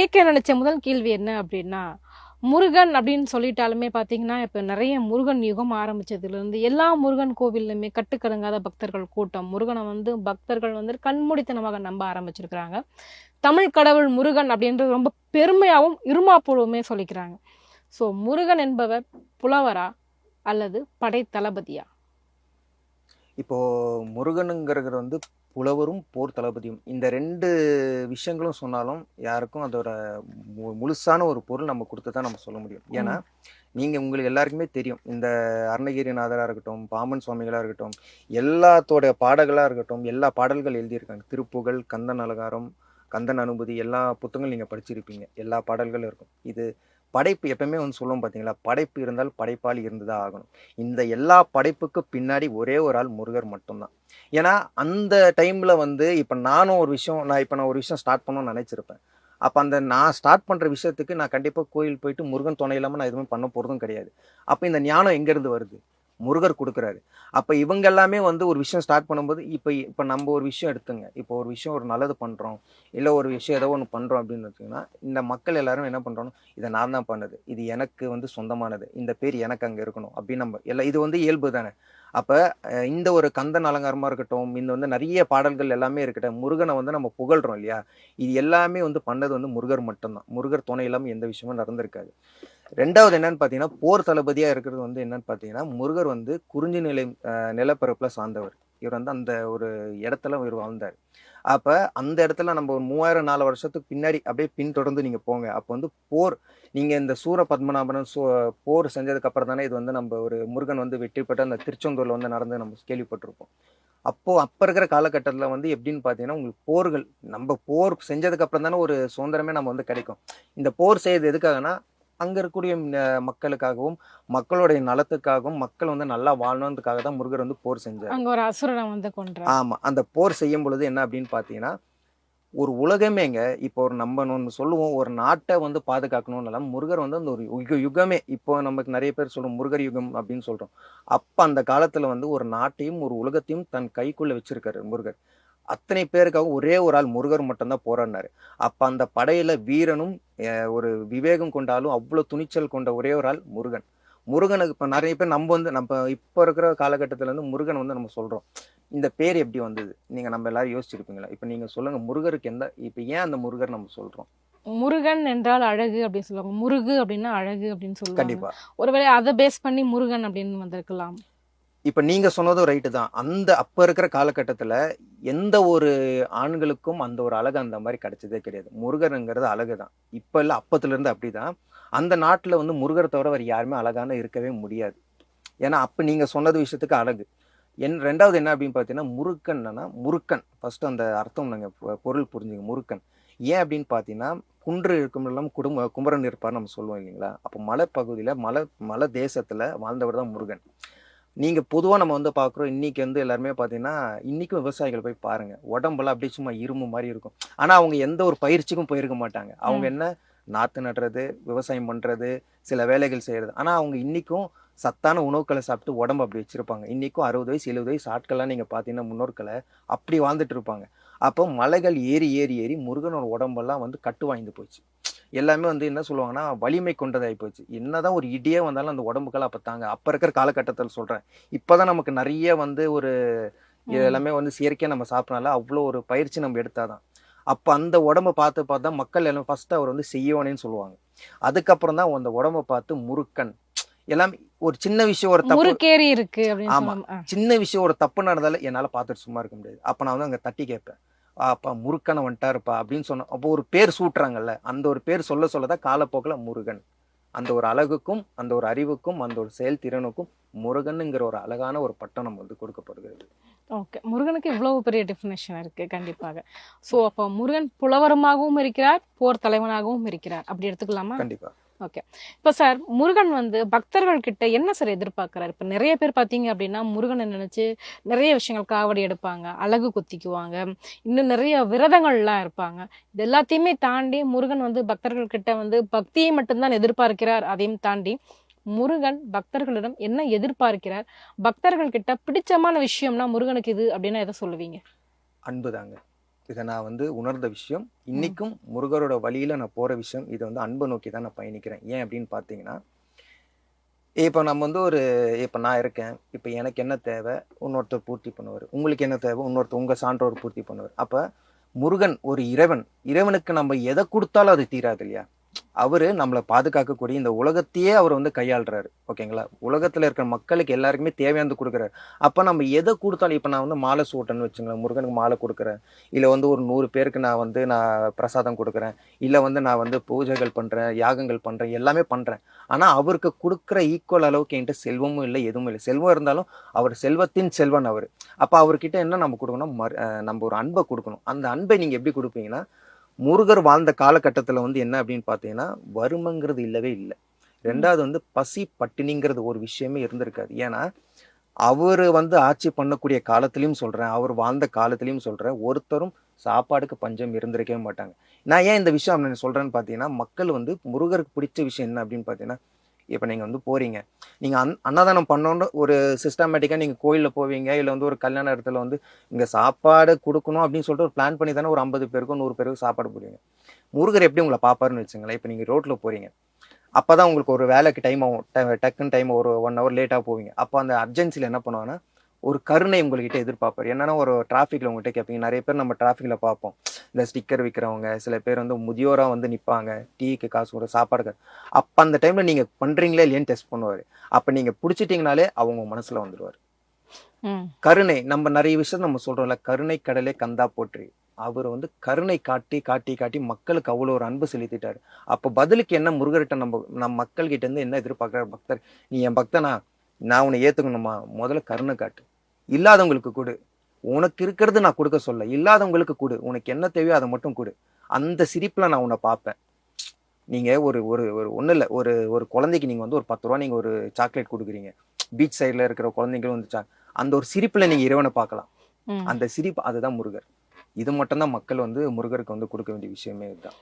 கேட்க நினைச்ச முதல் கேள்வி என்ன அப்படின்னா முருகன் அப்படின்னு சொல்லிட்டாலுமே பார்த்தீங்கன்னா இப்போ நிறைய முருகன் யுகம் ஆரம்பிச்சதுலேருந்து எல்லா முருகன் கோவில்லையுமே கட்டுக்கடங்காத பக்தர்கள் கூட்டம் முருகனை வந்து பக்தர்கள் வந்து கண்மூடித்தனமாக நம்ப ஆரம்பிச்சிருக்கிறாங்க. தமிழ் கடவுள் முருகன் அப்படின்றது ரொம்ப பெருமையாகவும் இருமாப்பூர்வமே சொல்லிக்கிறாங்க. ஸோ முருகன் என்பவர் புலவரா அல்லது படை தளபதியா இப்போ முருகனுங்கிறது வந்து புலவரும் போர் தளபதியும். இந்த ரெண்டு விஷயங்களும் சொன்னாலும் யாருக்கும் அதோட மு- முழுசான ஒரு பொருள் நம்ம கொடுத்து தான் நம்ம சொல்ல முடியும். ஏன்னா நீங்க உங்களுக்கு எல்லாருக்குமே தெரியும். இந்த அருணகிரிநாதரா இருக்கட்டும் பாமன் சுவாமிகளா இருக்கட்டும் எல்லாத்தோட பாடல்களா இருக்கட்டும் எல்லா பாடல்கள் எழுதியிருக்காங்க. திருப்புகழ் கந்தன் அலங்காரம் கந்தன் அனுபூதி எல்லா புத்தகங்களும் நீங்க படிச்சிருப்பீங்க. எல்லா பாடல்களும் இருக்கும். இது படைப்பு எப்பவுமே வந்து சொல்லுவோம் பார்த்தீங்களா? படைப்பு இருந்தால் படைப்பாளி இருந்துதான் ஆகணும். இந்த எல்லா படைப்புக்கு பின்னாடி ஒரே ஒரு ஆள் முருகர் மட்டும்தான். ஏன்னா அந்த டைமில் வந்து இப்போ நானும் ஒரு விஷயம் நான் இப்போ நான் ஒரு விஷயம் ஸ்டார்ட் பண்ணணும்னு நினச்சிருப்பேன். அப்போ அந்த நான் ஸ்டார்ட் பண்ணுற விஷயத்துக்கு நான் கண்டிப்பாக கோயில் போயிட்டு முருகன் துணை இல்லாமல் நான் எதுவுமே பண்ண போகிறதும் கிடையாது. அப்போ இந்த ஞானம் எங்கேருந்து வருது? முருகர் கொடுக்குறாரு. அப்போ இவங்க எல்லாமே வந்து ஒரு விஷயம் ஸ்டார்ட் பண்ணும்போது இப்போ இப்போ நம்ம ஒரு விஷயம் எடுத்துங்க. இப்போ ஒரு விஷயம் ஒரு நல்லது பண்ணுறோம் இல்லை ஒரு விஷயம் ஏதோ ஒன்று பண்ணுறோம் அப்படின்னு வச்சுங்கன்னா இந்த மக்கள் எல்லாரும் என்ன பண்ணுறோம் இதை நான் தான் பண்ணது. இது எனக்கு வந்து சொந்தமானது. இந்த பேர் எனக்கு அங்கே இருக்கணும் அப்படின்னு நம்ம எல்லாம் இது வந்து இயல்பு தானே. அப்போ இந்த ஒரு கந்தன் அலங்காரமாக இருக்கட்டும் இந்த வந்து நிறைய பாடல்கள் எல்லாமே இருக்கட்டும் முருகனை வந்து நம்ம புகழ்கிறோம் இல்லையா? இது எல்லாமே வந்து பண்ணது வந்து முருகர் மட்டும்தான். முருகர் துணை இல்லாமல் எந்த விஷயமும் நடந்திருக்காது. ரெண்டாவது என்னன்னு பார்த்தீங்கன்னா போர் தளபதியாக இருக்கிறது வந்து என்னன்னு பார்த்தீங்கன்னா முருகர் வந்து குறிஞ்சி நிலை நிலப்பரப்பில் சார்ந்தவர். இவர் வந்து அந்த ஒரு இடத்துல இவர் வாழ்ந்தார். அப்ப அந்த இடத்துல நம்ம ஒரு மூவாயிரம் நாலு வருஷத்துக்கு பின்னாடி அப்படியே பின்தொடர்ந்து நீங்க போங்க. அப்போ வந்து போர் நீங்க இந்த சூர பத்மநாபன் சு- போர் செஞ்சதுக்கு அப்புறம் தானே இது வந்து நம்ம ஒரு முருகன் வந்து வெற்றி பெற்ற அந்த திருச்செந்தூர்ல வந்து நடந்து நம்ம கேள்விப்பட்டிருப்போம். அப்போ அப்ப இருக்கிற காலகட்டத்துல வந்து எப்படின்னு பாத்தீங்கன்னா உங்களுக்கு போர்கள் நம்ம போர் செஞ்சதுக்கு அப்புறம் தானே ஒரு சுதந்திரமே நம்ம வந்து கிடைக்கும். இந்த போர் செய்யறது எதுக்காகனா அங்க இருக்கக்கூடிய மக்களுக்காகவும் மக்களுடைய நலத்துக்காகவும் மக்கள் வந்து நல்லா வாழணுன்றதுக்காக தான் முருகர் வந்து போர் செஞ்சார். அங்க ஒரு அசுரனை வந்து கொன்றார். ஆமா. அந்த போர் செய்யும் பொழுது என்ன அப்படின்னு பாத்தீங்கன்னா ஒரு உலகமேங்க இப்போ ஒரு நம்ம ஒன்று சொல்லுவோம் ஒரு நாட்டை வந்து பாதுகாக்கணும்னால முருகர் வந்து அந்த ஒரு யுக யுகமே இப்போ நமக்கு நிறைய பேர் சொல்றோம் முருகர் யுகம் அப்படின்னு சொல்றோம். அப்ப அந்த காலத்துல வந்து ஒரு நாட்டையும் ஒரு உலகத்தையும் தன் கைக்குள்ள வச்சிருக்காரு முருகர். அத்தனை பேருக்காக ஒரே ஒரு ஆள் முருகர் மட்டும்தான் போராடினாரு. அப்ப அந்த படையில வீரனும் ஒரு விவேகம் கொண்டாலும் அவ்வளவு துணிச்சல் கொண்ட ஒரே ஒரு ஆள் முருகன். முருகனுக்கு இப்ப நிறைய பேர் நம்ம வந்து நம்ம இப்ப இருக்கிற காலகட்டத்துல வந்து முருகன் வந்து நம்ம சொல்றோம். இந்த பேர் எப்படி வந்தது? நீங்க நம்ம எல்லாரும் யோசிச்சிருப்பீங்களா? இப்ப நீங்க சொல்லுங்க முருகருக்கு எந்த இப்ப ஏன் அந்த முருகர் நம்ம சொல்றோம்? முருகன் என்றால் அழகு அப்படின்னு சொல்லுவாங்க. முருகு அப்படின்னா அழகு அப்படின்னு சொல்லுவாங்க. ஒருவேளை அதை பேஸ் பண்ணி முருகன் அப்படின்னு வந்திருக்கலாம். இப்போ நீங்கள் சொன்னதும் ரைட்டு தான். அந்த அப்போ இருக்கிற காலகட்டத்தில் எந்த ஒரு ஆண்களுக்கும் அந்த ஒரு அழகு அந்த மாதிரி கிடைச்சதே கிடையாது. முருகருங்கிறது அழகு தான். இப்போ இல்லை அப்போத்துலேருந்து அப்படி அப்படிதான் அந்த நாட்டில் வந்து முருகர் தவிர வேறு யாருமே அழகான இருக்கவே முடியாது. ஏன்னா அப்போ நீங்கள் சொன்னது விஷயத்துக்கு அழகு. என் ரெண்டாவது என்ன அப்படின்னு பார்த்தீங்கன்னா முருக்கன்னா முருக்கன் ஃபஸ்ட்டு அந்த அர்த்தம் நாங்கள் பொருள் புரிஞ்சுங்க முருக்கன் ஏன் அப்படின்னு பார்த்தீங்கன்னா குன்று இருக்கும் இல்லாமல் குடும்ப குமரன் இருப்பார் நம்ம சொல்லுவோம் இல்லைங்களா? அப்போ மலைப்பகுதியில் மலை மலை தேசத்தில் வாழ்ந்தவர் தான் முருகன். நீங்க பொதுவா நம்ம வந்து பாக்குறோம் இன்னைக்கு வந்து எல்லாருமே பாத்தீங்கன்னா இன்னைக்கும் விவசாயிகள் போய் பாருங்க. உடம்பெல்லாம் அப்படியே சும்மா இரும்பு மாதிரி இருக்கும். ஆனா அவங்க எந்த ஒரு பயிற்சிக்கும் போயிருக்க மாட்டாங்க. அவங்க என்ன? நாத்து நடுறது விவசாயம் பண்றது சில வேலைகள் செய்யறது. ஆனா அவங்க இன்னைக்கும் சத்தான உணவுகளை சாப்பிட்டு உடம்பு அப்படி வச்சிருப்பாங்க. இன்னைக்கும் அறுபது வயசு எழுபது வயசு ஆட்கள்லாம் நீங்க பாத்தீங்கன்னா முன்னோர்களை அப்படி வாழ்ந்துட்டு இருப்பாங்க. அப்போ மலைகள் ஏறி ஏறி ஏறி முருகனோட உடம்பெல்லாம் வந்து கட்டு வாய்ந்து போச்சு. எல்லாமே வந்து என்ன சொல்லுவாங்கன்னா வலிமை கொண்டதாகி போச்சு. என்னதான் ஒரு இடியே வந்தாலும் அந்த உடம்புக்கெல்லாம் அப்ப தாங்க. அப்ப இருக்கிற காலகட்டத்தில் சொல்றேன். இப்பதான் நமக்கு நிறைய வந்து ஒரு எல்லாமே வந்து செயற்கையா நம்ம சாப்பிடனால அவ்வளோ ஒரு பயிற்சி நம்ம எடுத்தாதான். அப்ப அந்த உடம்ப பார்த்து பார்த்தா மக்கள் எல்லாம் ஃபர்ஸ்ட் அவர் வந்து செய்யவனேன்னு சொல்லுவாங்க. அதுக்கப்புறம் தான் அந்த உடம்ப பார்த்து முருக்கன் எல்லாம் ஒரு சின்ன விஷயம் ஒரு தப்பு இருக்கு ஆமா. சின்ன விஷயம் ஒரு தப்பு நடந்தாலும் என்னால பார்த்துட்டு சும்மா இருக்க முடியாது. அப்ப நான் வந்து அங்க தட்டி கேட்பேன். "ஆ, அப்பா முருக்கனை வந்துட்டாருப்பா அப்படின்னு சொன்ன அப்போ ஒரு பேர் சூட்டுறாங்கல்ல அந்த ஒரு பேர் சொல்ல சொல்லதான் காலப்போக்கில் முருகன். அந்த ஒரு அழகுக்கும் அந்த ஒரு அறிவுக்கும் அந்த ஒரு செயல்திறனுக்கும் முருகனுங்கிற ஒரு அழகான ஒரு பட்டம் நம்ம வந்து கொடுக்கப்படுகிறது. ஓகே. முருகனுக்கு இவ்வளவு பெரிய டெஃபினேஷன் இருக்கு கண்டிப்பாக. சோ அப்போ முருகன் புலவரமாகவும் இருக்கிறார் போர் தலைவனாகவும் இருக்கிறார். அப்படி எடுத்துக்கலாமா? ஓகே இப்போ சார் முருகன் வந்து பக்தர்கள் கிட்ட என்ன சார் எதிர்பார்க்கிறார்? இப்போ நிறைய பேர் பார்த்தீங்க அப்படின்னா முருகனை நினைச்சு நிறைய விஷயங்கள் காவடி எடுப்பாங்க அழகு குத்திக்குவாங்க இன்னும் நிறைய விரதங்கள்லாம் இருப்பாங்க. இது எல்லாத்தையுமே தாண்டி முருகன் வந்து பக்தர்கள் கிட்ட வந்து பக்தியை மட்டும்தான் எதிர்பார்க்கிறார் அதையும் தாண்டி முருகன் பக்தர்களிடம் என்ன எதிர்பார்க்கிறார்? பக்தர்கள் கிட்ட பிடிச்சமான விஷயம்னா முருகனுக்கு இது அப்படின்னா எதை சொல்லுவீங்க? அன்பு தாங்க இதை நான் வந்து உணர்ந்த விஷயம். இன்னைக்கும் முருகரோட வழியில நான் போற விஷயம். இதை வந்து அன்பை நோக்கி தான் நான் பயணிக்கிறேன். ஏன் அப்படின்னு பார்த்தீங்கன்னா இப்போ நம்ம வந்து ஒரு இப்போ நான் இருக்கேன். இப்போ எனக்கு என்ன தேவை? இன்னொருத்தர் பூர்த்தி பண்ணுவார். உங்களுக்கு என்ன தேவை? இன்னொருத்தர் உங்கள் சான்றோர் பூர்த்தி பண்ணுவார். அப்போ முருகன் ஒரு இறைவன். இறைவனுக்கு நம்ம எதை கொடுத்தாலும் அது தீராது இல்லையா? அவர் நம்மளை பாதுகாக்கக்கூடிய இந்த உலகத்தையே அவர் வந்து கையாளுறாரு. ஓகேங்களா? உலகத்தில் இருக்கிற மக்களுக்கு எல்லாருக்குமே தேவையானது கொடுக்குறாரு. அப்போ நம்ம எதை கொடுத்தாலும் இப்போ நான் வந்து மாலை சூட்டன்னு வச்சுங்களேன். முருகனுக்கு மாலை கொடுக்குறேன். இல்லை வந்து ஒரு நூறு பேருக்கு நான் வந்து நான் பிரசாதம் கொடுக்குறேன். இல்லை வந்து நான் வந்து பூஜைகள் பண்ணுறேன் யாகங்கள் பண்ணுறேன் எல்லாமே பண்ணுறேன் ஆனால் அவருக்கு கொடுக்குற ஈக்குவல் அளவுக்கு என்கிட்ட செல்வமும் இல்லை எதுவும் இல்லை. செல்வம் இருந்தாலும் அவர் செல்வத்தின் செல்வன் அவர். அப்போ அவர்கிட்ட என்ன நம்ம கொடுக்கணும்? மறு- நம்ம ஒரு அன்பை கொடுக்கணும். அந்த அன்பை நீங்கள் எப்படி கொடுப்பீங்கன்னா முருகர் வாழ்ந்த காலகட்டத்தில் வந்து என்ன அப்படின்னு பார்த்தீங்கன்னா வறுமைங்கிறது இல்லவே இல்லை. ரெண்டாவது வந்து பசி பட்டினிங்கிறது ஒரு விஷயமே இருந்திருக்காது. ஏன்னா அவர் வந்து ஆட்சி பண்ணக்கூடிய காலத்திலையும் சொல்றேன் அவர் வாழ்ந்த காலத்திலையும் சொல்றேன் ஒருத்தரும் சாப்பாடுக்கு பஞ்சம் இருந்திருக்கவே மாட்டாங்க. நான் ஏன் இந்த விஷயம் நான் சொல்றேன்னு பார்த்தீங்கன்னா மக்கள் வந்து முருகருக்கு பிடிச்ச விஷயம் என்ன அப்படின்னு பார்த்தீங்கன்னா இப்போ நீங்கள் வந்து போகிறீங்க நீங்கள் அன் அன்னதானம் பண்ணோன்னு ஒரு சிஸ்டமேட்டிக்காக நீங்கள் கோயிலில் போவீங்க இல்லை வந்து ஒரு கல்யாண இடத்துல வந்து இங்கே சாப்பாடு கொடுக்கணும் அப்படின்னு சொல்லிட்டு ஒரு பிளான் பண்ணி தானே ஒரு ஐம்பது பேருக்கும் நூறு பேருக்கும் சாப்பாடு போடுவீங்க. முருகர் எப்படி உங்களை பார்ப்பாருன்னு வச்சுங்களேன் இப்போ நீங்கள் ரோட்டில் போகிறீங்க அப்போ தான் உங்களுக்கு ஒரு வேலைக்கு டைம் ஆகும். ட- டக்குன்னு டைம் ஒரு ஒன் ஹவர் லேட்டாக போவீங்க. அப்போ அந்த அர்ஜென்சியில் என்ன பண்ணுவாங்கன்னா ஒரு கருணை உங்கள்கிட்ட எதிர்பார்ப்பார். என்னன்னா ஒரு டிராஃபிக்கில் உங்கள்கிட்ட கேட்பீங்க நிறைய பேர் நம்ம டிராஃபிக்கில் பார்ப்போம். இந்த ஸ்டிக்கர் விற்கிறவங்க சில பேர் வந்து முதியோராக வந்து நிற்பாங்க டீக்கு காசு கூட சாப்பாடு அப்போ அந்த டைமில் நீங்கள் பண்ணுறீங்களா இல்லையான்னு டெஸ்ட் பண்ணுவார். அப்போ நீங்கள் பிடிச்சிட்டிங்கனாலே அவங்க மனசில் வந்துடுவார் கருணை நம்ம நிறைய விஷயம் நம்ம சொல்றோம்ல. கருணை கடலே கந்தா போற்றி. அவர் வந்து கருணை காட்டி காட்டி காட்டி மக்களுக்கு அவ்வளோ ஒரு அன்பு செலுத்திட்டாரு. அப்போ பதிலுக்கு என்ன முருகர்கிட்ட நம்ம நம்ம மக்கள்கிட்ட இருந்து என்ன எதிர்பார்க்குற பக்தர்? நீ என் பக்தனா? நான் உன்னை ஏத்துக்கணுமா? முதல்ல கருணை காட்டு. இல்லாதவங்களுக்கு கொடு. உனக்கு இருக்கிறது நான் கொடுக்க சொல்ல. இல்லாதவங்களுக்கு கொடு. உனக்கு என்ன தேவையோ அதை மட்டும் கொடு. அந்த சிரிப்புல நான் உன்னை பார்ப்பேன். நீங்க ஒரு ஒரு ஒரு ஒன்றும் இல்லை. ஒரு ஒரு குழந்தைக்கு நீங்க வந்து ஒரு பத்து ரூபா நீங்க ஒரு சாக்லேட் கொடுக்குறீங்க. பீச் சைடில் இருக்கிற குழந்தைங்களும் வந்து அந்த ஒரு சிரிப்புல நீங்க இறைவனை பார்க்கலாம். அந்த சிரிப்பு அதுதான் முருகர். இது மட்டும்தான் மக்கள் வந்து முருகருக்கு வந்து கொடுக்க வேண்டிய விஷயமே இதுதான்.